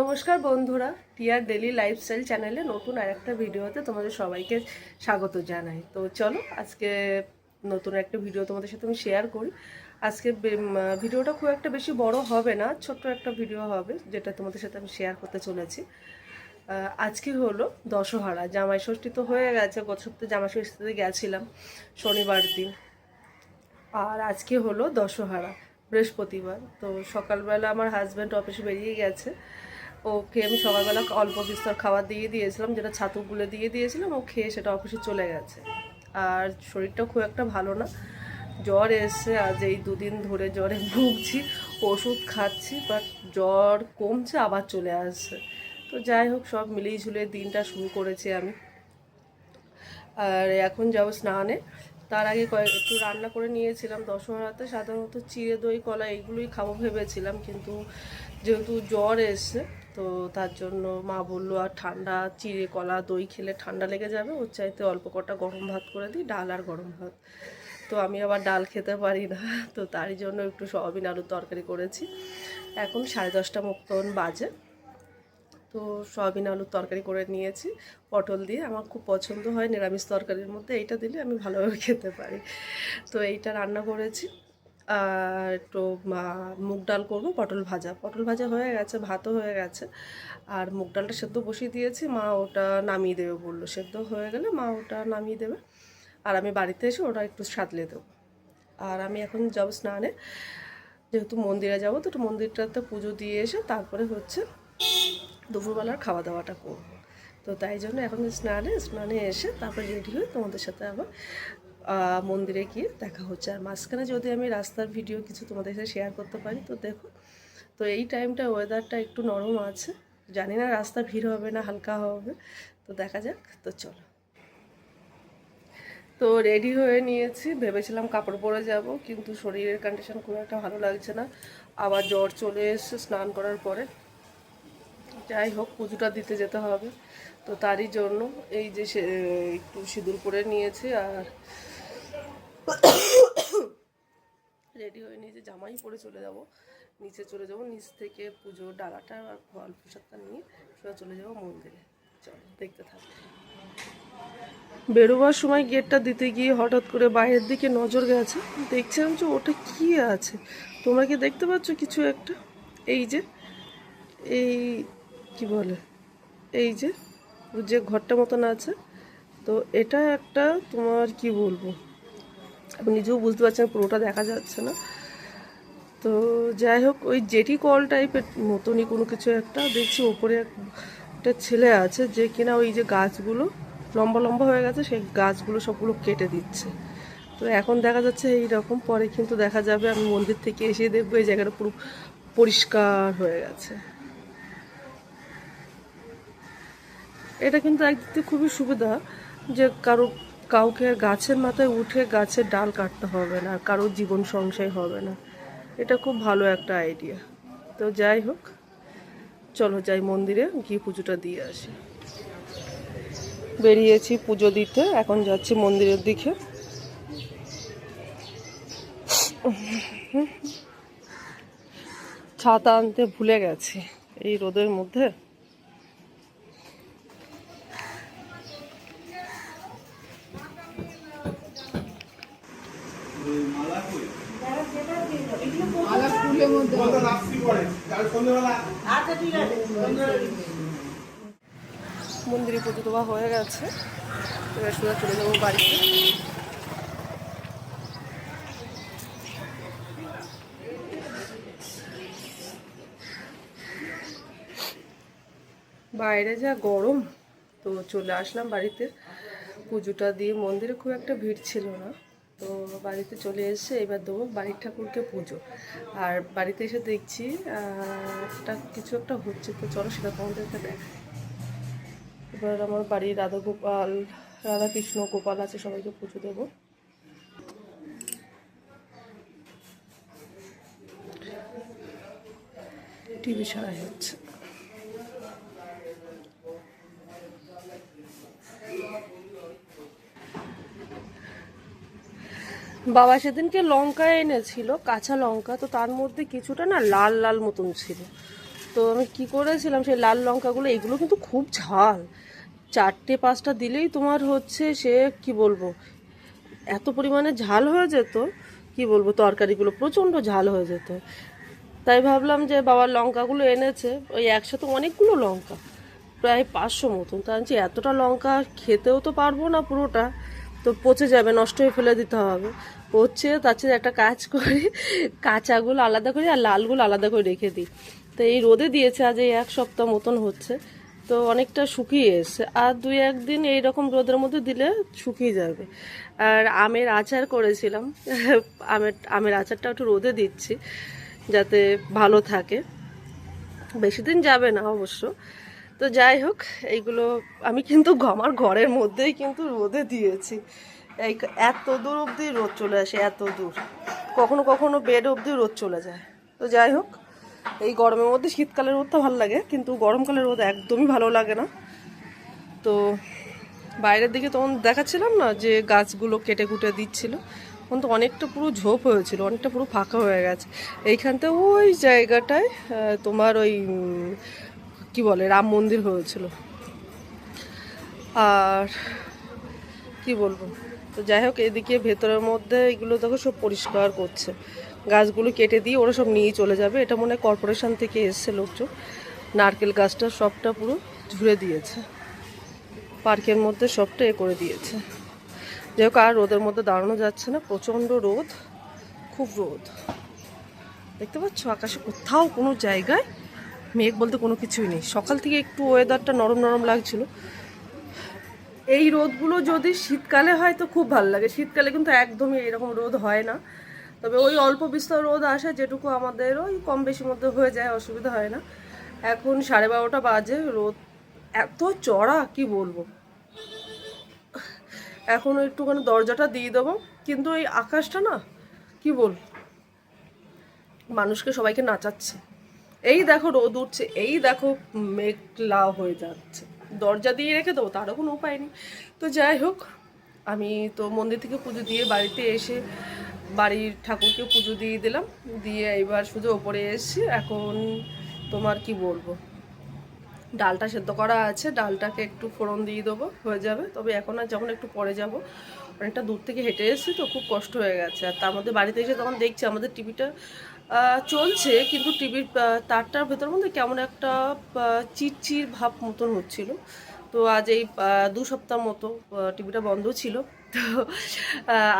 নমস্কার বন্ধুরা, টিয়ার daily lifestyle চ্যানেলে নতুন আর একটা ভিডিওতে তোমাদের সবাইকে স্বাগত জানাই। তো চলো, আজকে নতুন একটা ভিডিও তোমাদের সাথে আমি শেয়ার করি। আজকে ভিডিওটা খুব একটা বেশি বড় হবে না, ছোট্ট একটা ভিডিও হবে, যেটা তোমাদের সাথে আমি শেয়ার করতে চলেছি। আজকে হলো দশহারা, জামাই ষষ্ঠী তো হয়ে গেছে, গত সপ্তাহে জামাই ষষ্ঠীতে গেছিলাম, শনিবার দিন। আর আজকে হলো দশহারা, বৃহস্পতিবার। তো সকালবেলা আমার হাজব্যান্ড অফিসে বেরিয়ে গেছে। ওকে আমি সকালবেলা অল্প বিস্তর খাবার দিয়ে দিয়েছিলাম, যেটা ছাতু গুলে দিয়ে দিয়েছিলাম, ও খেয়ে সেটা অফিসে চলে গেছে। আর শরীরটা খুব একটা ভালো না। জ্বর এসছে, আজ এই দুদিন ধরে জ্বরে ভুগছি, ওষুধ খাচ্ছি বাট জ্বর কমছে, আবার চলে আসছে। তো যাই হোক, সব মিলিয়ে ঝুলিয়ে দিনটা শুরু করেছি আমি। আর এখন যাব স্নানে। তার আগে কয়েক, একটু রান্না করে নিয়েছিলাম দশহরাতে, সাধারণত চিড়ে দই, কলা, এইগুলোই খাব ভেবেছিলাম, কিন্তু যেহেতু জ্বর এসছে তো তার জন্য মা বলল, আর ঠান্ডা, চিড়ে কলা, দই খেলে ঠান্ডা লেগে যাবে। ওর চাইতে অল্প কটা গরম ভাত করে দিই, ডাল আর গরম ভাত। তো আমি আবার ডাল খেতে পারি না। তো তারই জন্য একটু সয়াবিন আলুর তরকারি করেছি। এখন সাড়ে দশটা মতন বাজে। তো সয়াবিন আলুর তরকারি করে নিয়েছি। পটল দিয়ে আমার খুব পছন্দ হয়। নিরামিষ তরকারির মধ্যে এইটা দিলে আমি ভালোভাবে খেতে পারি। তো এইটা রান্না করেছি। একটু মুগ ডাল করব, পটল ভাজা। পটল ভাজা হয়ে গেছে, ভাতও হয়ে গেছে। আর মুগ ডালটা সেদ্ধ বসিয়ে দিয়েছি, মা ওটা নামিয়ে দেবে বলল। সেদ্ধ হয়ে গেলে মা ওটা নামিয়ে দেবে। আর আমি বাড়িতে এসে ওটা একটু সাতলে দেবো। আর আমি এখন যাব স্নানে। যেহেতু মন্দিরে যাব, তো মন্দিরটাতে পুজো দিয়ে এসে তারপরে হচ্ছে দুপুরবেলার খাওয়া দাওয়াটা করব। তো তাই জন্য এখন স্নানে স্নানে এসে তারপর রেডি হয়ে তোমাদের সাথে আবার মন্দিরে গিয়ে দেখা হচ্ছে। আর মাঝখানে যদি আমি রাস্তার ভিডিও কিছু তোমাদের সাথে শেয়ার করতে পারি, তো দেখো, তো এই টাইমটা ওয়েদারটা একটু নরম আছে। জানি না রাস্তা ভিড় হবে না হালকা হবে, তো দেখা যাক, তো চলো। তো রেডি হয়ে নিয়েছি, ভেবেছিলাম কাপড় পরে যাব, কিন্তু শরীরের কন্ডিশন খুব একটা ভালো লাগছে না। আবার জ্বর চলে এসছে স্নান করার পরে। যাই হোক, পুজোটা দিতে যেতে হবে। তো তারই জন্য এই যে একটু সিঁদুর পরে নিয়েছি, আর রেডি হয়ে নিয়েছি জামাই পরে চলে যাব। নিচে চলে যাব, নিচ থেকে পুজোর ডালাটা আর ফল প্রসাদটা নিয়ে সোজা চলে যাব মন্দিরে। চলো, দেখতে থাকো। বেরোবার সময় গেটটা দিতে গিয়ে হঠাৎ করে বাইরের দিকে নজর গেছে। দেখছিলাম যে ওটা কি আছে। তোমরা কি দেখতে পাচ্ছ কিছু একটা? এই যে, এই কি বলে? এই যে যে ঘরটা মতন আছে। তো এটা একটা তোমার কি বলব? আমি নিজেও বুঝতে পারছি না, পুরোটা দেখা যাচ্ছে না। তো যাই হোক, ওই জেটি কল টাইপের মতনই কোনো কিছু একটা দেখছি, ওপরে একটা ছেলে আছে যে কিনা ওই যে গাছগুলো লম্বা লম্বা হয়ে গেছে, সেই গাছগুলো সবগুলো কেটে দিচ্ছে। তো এখন দেখা যাচ্ছে এই রকম, পরে কিন্তু দেখা যাবে, আমি মন্দির থেকে এসে দেখব, এই জায়গাটা পুরো পরিষ্কার হয়ে গেছে। এটা কিন্তু একদিক থেকে খুবই সুবিধা যে কারও কাউকে আর গাছের মাথায় উঠে গাছের ডাল কাটতে হবে না কারোর জীবন সংশয় হবে না। এটা খুব ভালো একটা আইডিয়া তো যাই হোক, চলো যাই মন্দিরে, গিয়ে পুজোটা দিয়ে আসি। বেরিয়েছি পুজো দিতে, এখন যাচ্ছি মন্দিরের দিকে। ছাতা আনতে ভুলে গেছি, এই রোদের মধ্যে। মন্দিরে পুজো দেওয়া হয়ে গেছে। এবার চলে যাব বাড়িতে। বাইরে যা গরম, তো চলে আসলাম বাড়িতে। পুজোটা দিয়ে মন্দিরে খুব একটা ভিড় ছিল না। তো বাড়িতে চলে এসে এবার দেবো বাড়ির ঠাকুরকে পুজো। আর বাড়িতে এসে দেখছি একটা কিছু একটা হচ্ছে, তো চলো সেটা তোমাদেরকে দেখাই। এবার আমার বাড়ির রাধা গোপাল, রাধা কৃষ্ণ, গোপাল আছে, সবাইকে পুজো দেবো। টিভি সারাই হচ্ছে। বাবা সেদিনকে লঙ্কা এনেছিল, কাঁচা লঙ্কা, তো তার মধ্যে কিছুটা না লাল লাল মতন ছিল। তো আমি কি করেছিলাম, সেই লাল লঙ্কাগুলো, এগুলো কিন্তু খুব ঝাল। চারটে, পাঁচটা দিলেই তোমার হচ্ছে সে, কি বলব, এত পরিমাণে ঝাল হয়ে যেত, কি বলব, তরকারিগুলো প্রচণ্ড ঝাল হয়ে যেত। তাই ভাবলাম যে বাবার লঙ্কাগুলো এনেছে, ওই একসাথে অনেকগুলো লঙ্কা, প্রায় পাঁচশো মতন। তা এতটা লঙ্কা খেতেও তো পারব না পুরোটা তো পচে যাবে, নষ্ট হয়ে ফেলে দিতে হবে। পচছে তার একটা কাজ করি, কাঁচাগুলো আলাদা করি আর লালগুলো আলাদা করে রেখে দিই। তো এই রোদে দিয়েছে, আজ এই এক সপ্তাহ মতন হচ্ছে। তো অনেকটা শুকিয়ে এসছে। আর দুই একদিন এইরকম রোদের মধ্যে দিলে শুকিয়ে যাবে। আর আমের আচার করেছিলাম। আমের আমের আচারটা একটু রোদে দিচ্ছি, যাতে ভালো থাকে। বেশি দিন যাবে না অবশ্য। তো যাই হোক, এইগুলো আমি কিন্তু আমার ঘরের মধ্যেই কিন্তু রোদে দিয়েছি। এই এত দূর অবধি রোদ চলে আসে, এত দূর। কখনো কখনো বেড অবধি রোদ চলে যায়। তো যাই হোক, এই গরমের মধ্যে শীতকালের রোদটা ভালো লাগে, কিন্তু গরমকালের রোদ একদমই ভালো লাগে না। তো বাইরের দিকে তখন দেখাচ্ছিলাম না যে গাছগুলো কেটে কুটে দিচ্ছিল? তখন তো অনেকটা পুরো ঝোপ হয়েছিল, অনেকটা পুরো ফাঁকা হয়ে গেছে। এইখানটা ওই জায়গাটায় তোমার ওই কি বলে, রাম মন্দির হয়েছিল। আর কি বলব? তো যাই হোক, এদিকে ভেতরের মধ্যে এগুলো দেখো সব পরিষ্কার করছে। গাছগুলো কেটে দিয়ে ওরা সব নিয়ে চলে যাবে। এটা মনে কর্পোরেশন থেকে এসছে লোকজন। নারকেল গাছটা সবটা পুরো ঝুড়ে দিয়েছে। পার্কের মধ্যে সবটা এ করে দিয়েছে। যাই হোক, আর রোদের মধ্যে দাঁড়ানো যাচ্ছে না। প্রচণ্ড রোদ, খুব রোদ। দেখতে পাচ্ছ, আকাশে কোথাও কোনো জায়গায় মেঘ বলতে কোনো কিছুই নেই। সকাল থেকে একটু ওয়েদারটা নরম নরম লাগছিল। এই রোদগুলো যদি শীতকালে হয় তো খুব ভালো লাগে। শীতকালে কিন্তু একদমই এরকম রোদ হয় না। তবে ওই অল্প বিস্তর রোদ আসে যেটুকু আমাদের ওই কম বেশি মধ্যে হয়ে যায়, অসুবিধা হয় না। এখন সাড়ে বারোটা বাজে, রোদ এত চড়া, কি বলব? এখন একটুখানি দরজাটা দিয়ে দেবো। কিন্তু এই আকাশটা না, কি বল? মানুষকে সবাইকে নাচাচ্ছে। এই দেখো রোদ উঠছে, এই দেখো মেঘলা হয়ে যাচ্ছে। দরজা দিয়ে রেখে দেবো, তারও কোনো উপায় নেই। তো যাই হোক, আমি তো মন্দির থেকে পুজো দিয়ে বাড়িতে এসে বাড়ির ঠাকুরকে পুজো দিয়ে দিলাম। দিয়ে এবার শুধু ওপরে এসেছি এখন তোমার কি বলব? ডালটা সেদ্ধ করা আছে, ডালটাকে একটু ফোড়ন দিয়ে দেবো, হয়ে যাবে। তবে এখন আর যখন একটু পরে যাব, অনেকটা দূর থেকে হেঁটে এসেছি, তো খুব কষ্ট হয়ে গেছে। আর তার মধ্যে বাড়িতে এসে তখন দেখছি আমাদের টিভিটা চলছে, কিন্তু টিভির তারটার ভেতর মধ্যে কেমন একটা চিরচির ভাব মতন হচ্ছিল। তো আজ এই দু সপ্তাহ মতো টিভিটা বন্ধ ছিল। তো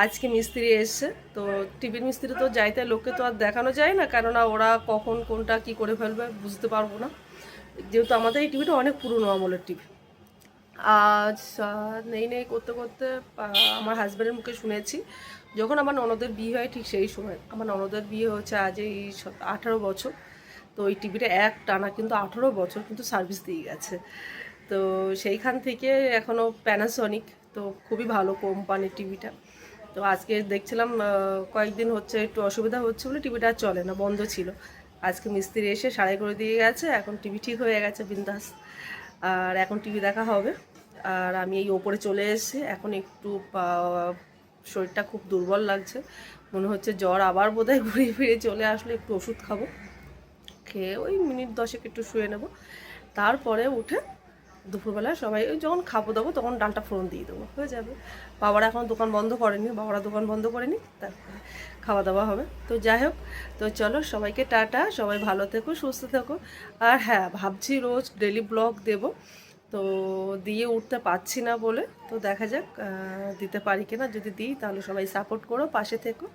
আজকে মিস্ত্রি এসছে। তো টিভির মিস্ত্রি তো যাইতে লোককে তো আর দেখানো যায় না, কেননা ওরা কখন, কোনটা, কি করে ফেলবে বুঝতে পারব না। যেহেতু আমাদের এই টিভিটা অনেক পুরনো আমলের টিভি। আজ নেই নেই করতে করতে আমার হাজব্যান্ডের মুখে শুনেছি। যখন আমার ননদের বিয়ে হয় ঠিক সেই সময়। আমার ননদের বিয়ে হচ্ছে আজ এই আঠারো বছর। তো এই টিভিটা এক টানা কিন্তু আঠারো বছর কিন্তু সার্ভিস দিয়ে গেছে। তো সেইখান থেকে এখনও প্যানাসনিক তো খুবই ভালো কোম্পানির টিভিটা তো আজকে দেখছিলাম কয়েকদিন হচ্ছে একটু অসুবিধা হচ্ছে বলে টিভিটা আর চলে না, বন্ধ ছিল। আজকে মিস্ত্রি এসে সারাই করে দিয়ে গেছে, এখন টিভি ঠিক হয়ে গেছে, বিন্দাস। আর এখন টিভি দেখা হবে। আর আমি এই ওপরে চলে এসেছি। এখন একটু শরীরটা খুব দুর্বল লাগছে। মনে হচ্ছে জ্বর আবার বোধহয় ঘুরে ফিরে চলে আসলে একটু ওষুধ খাব। খেয়ে ওই মিনিট দশেক একটু শুয়ে নেব। তারপরে উঠে দুপুরবেলা সবাই ওই যখন খাব দাবো তখন ডালটা ফোড়ন দিয়ে দেবো, হয়ে যাবে। বাবারা এখন দোকান বন্ধ করেনি, বাবারা দোকান বন্ধ করেনি, তারপরে খাওয়া দাওয়া হবে। তো যাই হোক, তো চলো সবাইকে টাটা, সবাই ভালো থেকো, সুস্থ থেকো। আর হ্যাঁ ভাবছি রোজ ডেলি ব্লগ দেব। তো দিয়ে উঠতে পারছি না বলে, তো দেখা যাক দিতে পারি কিনা। যদি দিই তাহলে সবাই সাপোর্ট করো, পাশে থেকো।